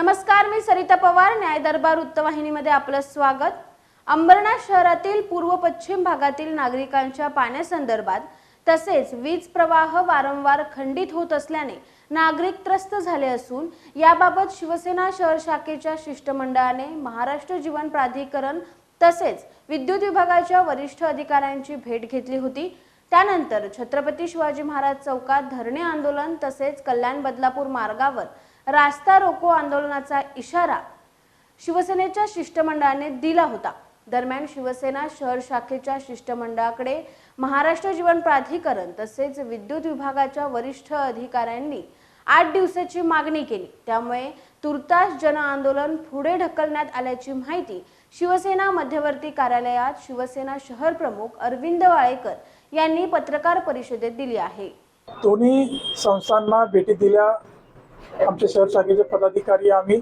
नमस्कार मी सरिता पवार न्याय दरबार वृत्तवाहिनीमध्ये आपलं स्वागत. अंबरनाथ शहरातील पूर्व पश्चिम भागातील नागरिकांच्या पाण्यासंदर्भात तसेच वीज प्रवाह वारंवार खंडित होत असल्याने नागरिक त्रस्त झाले असून याबाबत शिवसेना शहर शाखेच्या शिष्टमंडळाने महाराष्ट्र जीवन प्राधिकरण तसेच विद्युत विभागाच्या वरिष्ठ अधिकाऱ्यांची भेट घेतली होती. त्यानंतर छत्रपती शिवाजी महाराज चौकात धरणे आंदोलन तसेच कल्याण बदलापूर मार्गावर रास्ता रोको आंदोलनाचा इशारा शिवसेनेच्या शिष्टमंडळाने दिला होता. दरम्यान शिवसेना शहर शाखेच्या शिष्टमंडळाकडे महाराष्ट्र जीवन प्राधिकरण तसेच विद्युत विभागाच्या वरिष्ठ अधिकाऱ्यांनी आठ दिवसाची मागणी केली. त्यामुळे तुर्तास जन आंदोलन पुढे ढकलण्यात आल्याची माहिती शिवसेना मध्यवर्ती कार्यालयात शिवसेना शहर प्रमुख अरविंद वाळेकर यांनी पत्रकार परिषदेत दिली आहे. दोन्ही संस्थांना भेटी दिल्या. आमचे शहर शाखेचे पदाधिकारी आम्ही.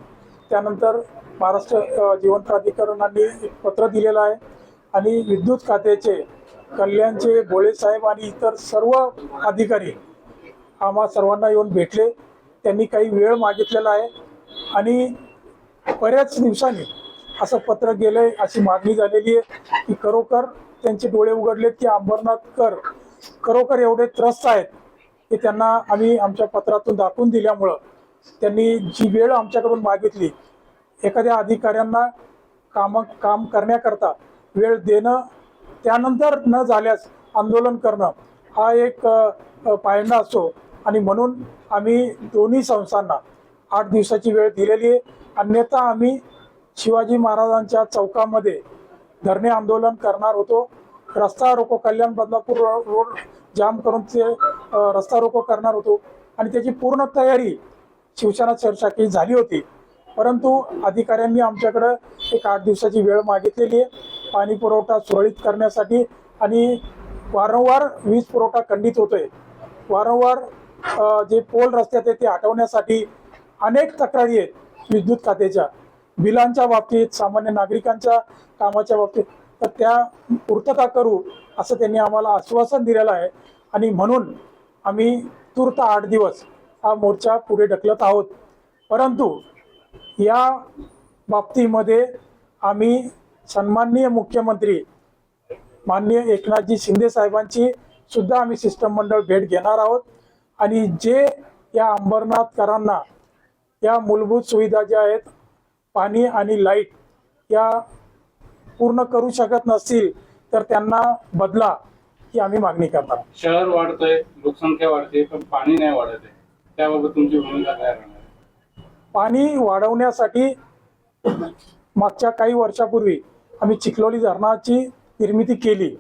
त्यानंतर महाराष्ट्र जीवन प्राधिकरणाने एक पत्र दिलेलं आहे. आणि विद्युत खात्याचे कल्याणचे भोळे साहेब आणि इतर सर्व अधिकारी आम्हा सर्वांना येऊन भेटले. त्यांनी काही वेळ मागितलेला आहे. आणि बऱ्याच दिवसांनी असं पत्र गेलंय अशी मागणी झालेली आहे की खरोखर त्यांचे डोळे उघडलेत की अंबरनाथ कर खरोखर एवढे त्रस्त आहेत की त्यांना आम्ही आमच्या पत्रातून दाखवून दिल्यामुळं त्यांनी जी वेळ आमच्याकडून मागितली एखाद्या अधिकाऱ्यांना काम काम करण्याकरता वेळ देणं त्यानंतर न झाल्यास आंदोलन करणं हा एक पायंडा असतो. आणि म्हणून आम्ही दोन्ही संस्थांना आठ दिवसाची वेळ दिलेली आहे. अन्यथा आम्ही शिवाजी महाराजांच्या चौकामध्ये धरणे आंदोलन करणार होतो. रस्ता रोको कल्याण बदलापूर रोड जाम करून ते रस्ता रोको करणार होतो. आणि त्याची पूर्ण तयारी शिवसेना चर्चा झाली होती. परंतु अधिकाऱ्यांनी आमच्याकडं एक आठ दिवसाची वेळ मागितलेली आहे. पाणी पुरवठा सुरळीत करण्यासाठी आणि वारंवार वीज पुरवठा खंडित होतोय. वारंवार जे पोल रस्त्यात आहे ते हटवण्यासाठी अनेक तक्रारी आहेत विद्युत खात्याच्या. बिलांच्या बाबतीत सामान्य नागरिकांच्या कामाच्या बाबतीत. तर त्या पूर्तता करू असं त्यांनी आम्हाला आश्वासन दिलेलं आहे. आणि म्हणून आम्ही तूर्त आठ दिवस हा मोर्चा पुढे ढकलत आहोत. परंतु या बाबतीमध्ये आम्ही सन्माननीय मुख्यमंत्री माननीय एकनाथजी शिंदे साहेबांची सुद्धा आम्ही शिष्टमंडळ भेट घेणार आहोत. आणि जे या अंबरनाथकरांना या मूलभूत सुविधा ज्या आहेत पाणी आणि लाइट या पूर्ण करू शकत नसतील तर त्यांना बदला ही आम्ही मागणी करणार शहर वाढतंय लोकसंख्या वाढते पण पाणी नाही वाढत आहे. त्याबाबत तुमची भूमिका काय राहणार? पाणी वाढवण्यासाठी मागच्या काही वर्षापूर्वी आम्ही चिखलोली धरणाची निर्मिती केली.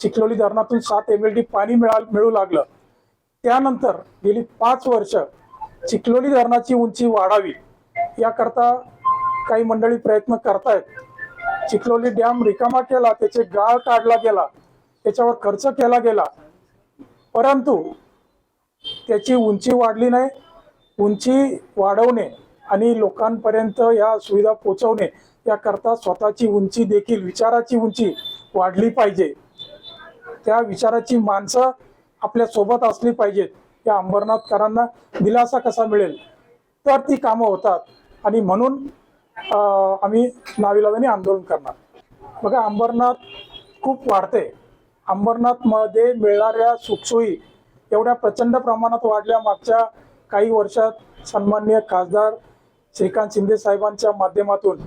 चिखलोली धरणातून सात एम एल डी पाणी मिळा मिळू लागलं. त्यानंतर गेली पाच वर्ष चिखलोली धरणाची उंची वाढावी याकरता काही मंडळी प्रयत्न करतायत. चिखलोली डॅम रिकामा केला त्याचे गाळ काढला गेला त्याच्यावर खर्च केला गेला. परंतु त्याची उंची वाढली नाही. उंची वाढवणे आणि लोकांपर्यंत या सुविधा पोचवणे याकरता स्वतःची उंची देखील विचाराची उंची वाढली पाहिजे. त्या विचाराची माणसं आपल्यासोबत असली पाहिजेत. या अंबरनाथकरांना दिलासा कसा मिळेल? तर ती कामं होतात. आणि म्हणून आम्ही नाविलाजाने आंदोलन करणार. बघा अंबरनाथ खूप वाढते. अंबरनाथमध्ये मिळणाऱ्या सुखसोयी एवढ्या प्रचंड प्रमाणात वाढल्या मागच्या काही वर्षात सन्मान्य खासदार श्रीकांत शिंदे साहेबांच्या माध्यमातून.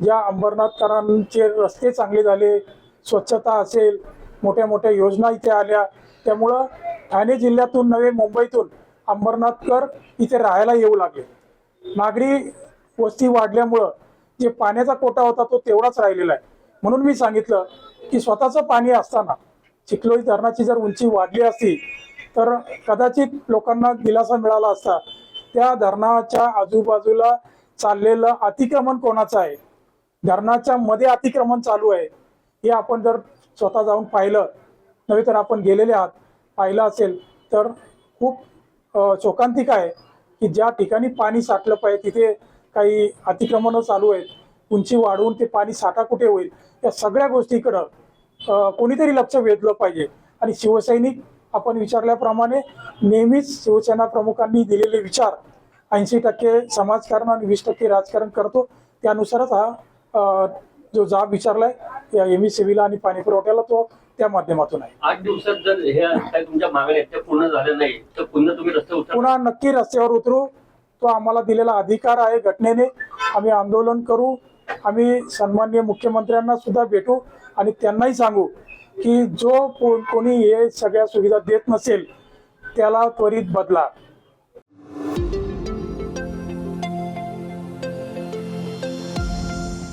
ज्या अंबरनाथकरांचे रस्ते चांगले झाले स्वच्छता असेल मोठ्या मोठ्या योजना इथे आल्या. त्यामुळं ठाणे जिल्ह्यातून नव्हे मुंबईतून अंबरनाथकर इथे राहायला येऊ लागले. नागरी वस्ती वाढल्यामुळं जे पाण्याचा कोटा होता तो तेवढाच राहिलेला आहे. म्हणून मी सांगितलं की स्वतःचं पाणी असताना चिखलोई धरणाची जर उंची वाढली असती तर कदाचित लोकांना दिलासा मिळाला असता त्या धरणाच्या आजूबाजूला चाललेलं अतिक्रमण कोणाचं आहे? धरणाच्या मध्ये अतिक्रमण चालू आहे हे आपण जर स्वतः जाऊन पाहिलं नव्हे तर आपण गेलेले आहात पाहिलं असेल तर खूप शोकांतिक आहे की ज्या ठिकाणी पाणी साठलं पाहिजे तिथे काही अतिक्रमणं चालू आहेत. उंची वाढवून ते पाणी साठा कुठे होईल? या सगळ्या गोष्टीकडं कोणीतरी लक्ष वेधलं पाहिजे. आणि शिवसैनिक आपण विचारल्याप्रमाणे नेहमीच शिवसेना प्रमुखांनी दिलेले विचार ऐंशी टक्के समाजकारण आणि वीस टक्के राजकारण करतो. त्यानुसारच हा जो जाब विचारलाय या एम सेवेला आणि पाणी पुरवठ्याला तो त्या माध्यमातून आहे. आठ दिवसात जर हे तुमच्या मागण्या आहेत त्या पूर्ण झाल्या नाही तर पुन्हा तुम्ही रस्ते उतर. पुन्हा नक्की रस्त्यावर उतरू. तो आम्हाला दिलेला अधिकार आहे घटनेने. आम्ही आंदोलन करू. आम्ही सन्माननीय मुख्यमंत्र्यांना सुद्धा भेटू आणि त्यांनाही सांगू की जो कोणी हे सगळ्या सुविधा देत नसेल त्याला त्वरित बदला.